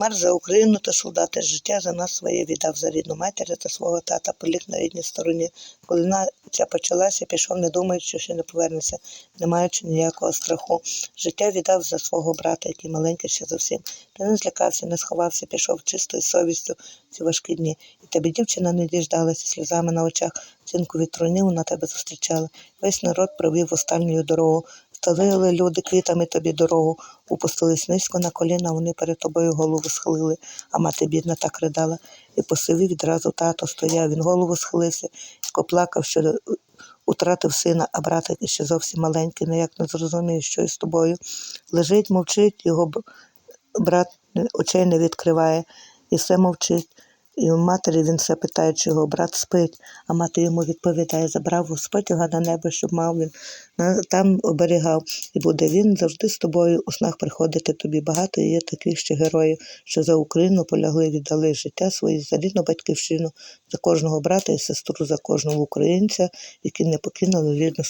Мар за Україну та солдати життя за нас своє віддав за рідну матір та свого тата поліг на рідній стороні. Коли наця почалася, пішов, не думаючи, що не повернеться, не маючи ніякого страху. Життя віддав за свого брата, який маленький ще зовсім. Та не злякався, не сховався, пішов чистою совістю ці важкі дні. І тебе дівчина не діждалася сльозами на очах. Цінку від труни вона тебе зустрічала. Весь народ провів останню дорогу. Стелили люди квітами тобі дорогу, упустились низько на коліна, вони перед тобою голову схилили, а мати бідна так ридала. І посивів відразу тато стояв, він голову схилився, і плакав, що утратив сина, а брата, який ще зовсім маленький, ніяк не зрозуміє, що із тобою. Лежить, мовчить, його брат очей не відкриває, і все мовчить. І у матері він все питає, чи його брат спить, а мати йому відповідає, забрав Господь його на небо, щоб мав він на- там оберігав. І буде він завжди з тобою у снах приходити тобі. Багато є таких ще героїв, що за Україну полягли, віддали життя свої за рідну батьківщину, за кожного брата і сестру, за кожного українця, які не покинули рідну